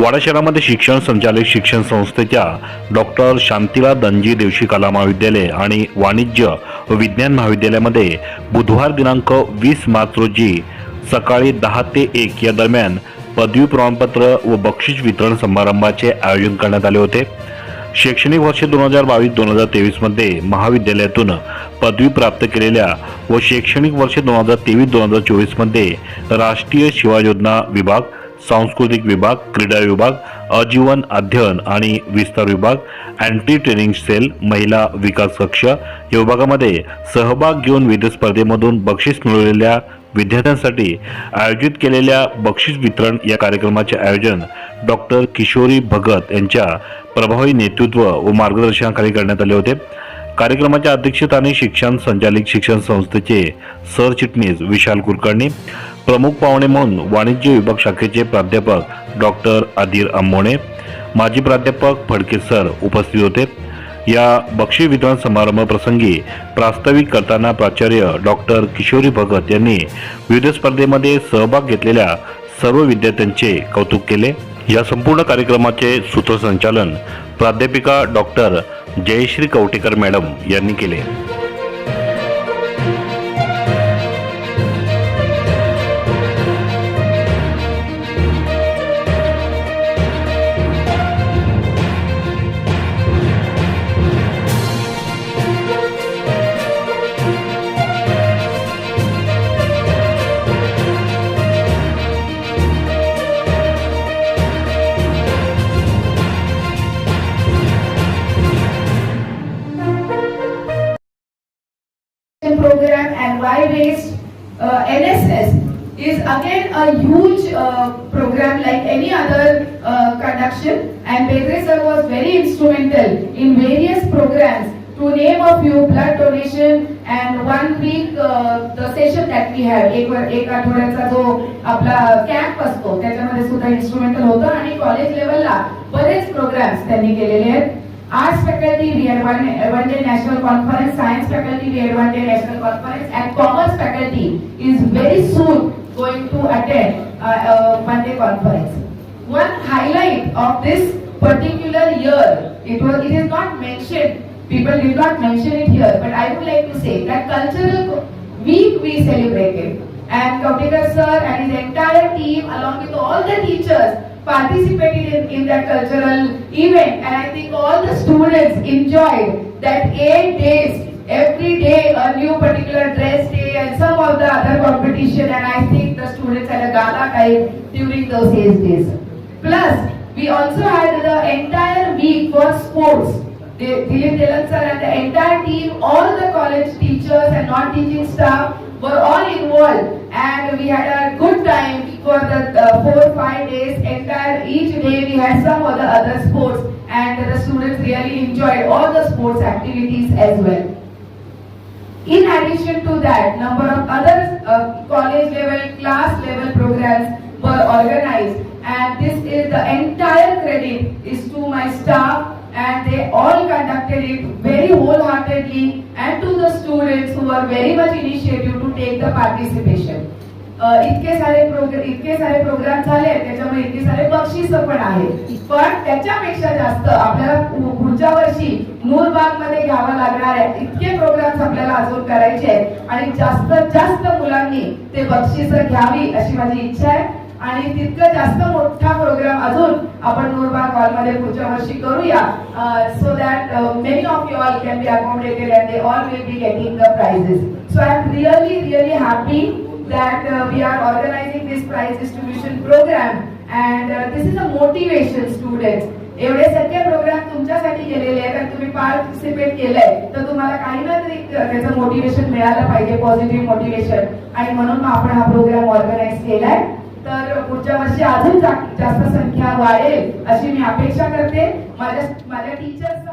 वाडा शहरामध्ये शिक्षण संचालक शिक्षण संस्थेच्या डॉक्टर शांतीला दंजी देवशी कला महाविद्यालय आणि वाणिज्य व विज्ञान महाविद्यालयामध्ये बुधवार दिनांक वीस मार्च रोजी सकाळी दहा ते एक या दरम्यान पदवी प्रमाणपत्र व बक्षीस वितरण समारंभाचे आयोजन करण्यात आले होते. शैक्षणिक वर्ष दोन हजार बावीस दोन हजार तेवीसमध्ये महाविद्यालयातून पदवी प्राप्त केलेल्या व शैक्षणिक वर्ष दोन हजार तेवीस दोन हजार चोवीसमध्ये राष्ट्रीय सेवा योजना विभाग सांस्कृतिक विभाग क्रीडा विभाग अजीवन अध्ययन आणि विस्तार विभाग अँटी ट्रेनिंग सेल महिला विकास कक्ष या विभागामध्ये सहभाग घेऊन विविध स्पर्धेमधून बक्षीस मिळवलेल्या विद्यार्थ्यांसाठी आयोजित केलेल्या बक्षीस वितरण या कार्यक्रमाचे आयोजन डॉक्टर किशोरी भगत यांच्या प्रभावी नेतृत्व व मार्गदर्शनाखाली करण्यात आले होते. कार्यक्रमाच्या अध्यक्षस्थानी शिक्षण संचालित शिक्षण संस्थेचे सरचिटणीस विशाल कुलकर्णी प्रमुख पाहुणे म्हणून वाणिज्य विभाग शाखेचे प्राध्यापक डॉक्टर अधीर आंबोणे माजी प्राध्यापक फडके सर उपस्थित होते. या बक्षीस वितरण समारंभ प्रसंगी प्रास्ताविक करताना प्राचार्य डॉक्टर किशोरी भगत यांनी विविध स्पर्धेमध्ये सहभाग घेतलेल्या सर्व विद्यार्थ्यांचे कौतुक केले. या संपूर्ण कार्यक्रमाचे सूत्रसंचालन प्राध्यापिका डॉक्टर जयश्री कवटेकर मॅडम यांनी केले. Program and Y-based uh, NSS is again a huge uh, program like any other uh, conduction and Bedre sir was very instrumental in various programs to name a few blood donation and one week uh, the session that we have एक वर- एक आठवड्याचा जो आपला camp असतो त्याच्यामध्ये सुद्धा instrumental होतं आणि कॉलेज लेवलला बरेच प्रोग्राम्स त्यांनी केलेले आहेत Arts faculty, we had one, one day national conference, science faculty, we had one day national conference, and commerce faculty is very soon going to attend uh, uh, conference. One highlight of this particular year, it was, it is not mentioned, people did not mention it here, but I would like to say that cultural week we celebrated. And Kautikar sir and his entire team along with all the teachers participated in, in that cultural event and I think all the students enjoyed that eight days, every day a new particular dress day and some of the other competition and I think the students had a gala time during those eight days. Plus, we also had the entire week for sports. Dilip Delan sir and the entire team, all the college teachers and non-teaching staff were all involved we had a good time for the uh, four five days entire each day we had some of the other sports and the students really enjoyed all the sports activities as well in addition to that number of other uh, college level class level programs were organized and this is the entire credit is to my staff and they all conducted it very wholeheartedly and to the students who were very much initiative to take the participation. इतके सारे programme इतके सारे programme झाले त्याच्यामुळे इतके सारे बक्षीस पण आहेत. पण त्याच्यापेक्षा जास्त आपल्याला पुढच्या वर्षी नूरबागमध्ये घ्यावं लागणार आहे. इतके प्रोग्राम्स आपल्याला अजून करायचे आहेत. आणि जास्तीत जास्त मुलांनी ते बक्षीस घ्यावी अशी माझी इच्छा आहे. आणि तितकं जास्त मोठा प्रोग्राम अजून आपण नूरबाग हॉलमध्ये पुढच्या वर्षी करूया. So that many of you all can be accommodated and they all will be getting the prizes so I am really really happy that uh, we are organizing this prize distribution program. And uh, this is a motivation students. एवढे सगळे programme तुमच्यासाठी केलेले आहेत आणि तुम्ही participate केलंय. तर तुम्हाला काही ना तरी त्याचं मोटिवेशन मिळालं पाहिजे पॉझिटिव्ह मोटिवेशन आणि म्हणून मग आपण हा प्रोग्राम ऑर्गनाईज केलाय. तर पुढच्या वर्षी अजून जास्त संख्या वाढेल अशी मी अपेक्षा करते. माझ्या माझ्या टीचर्स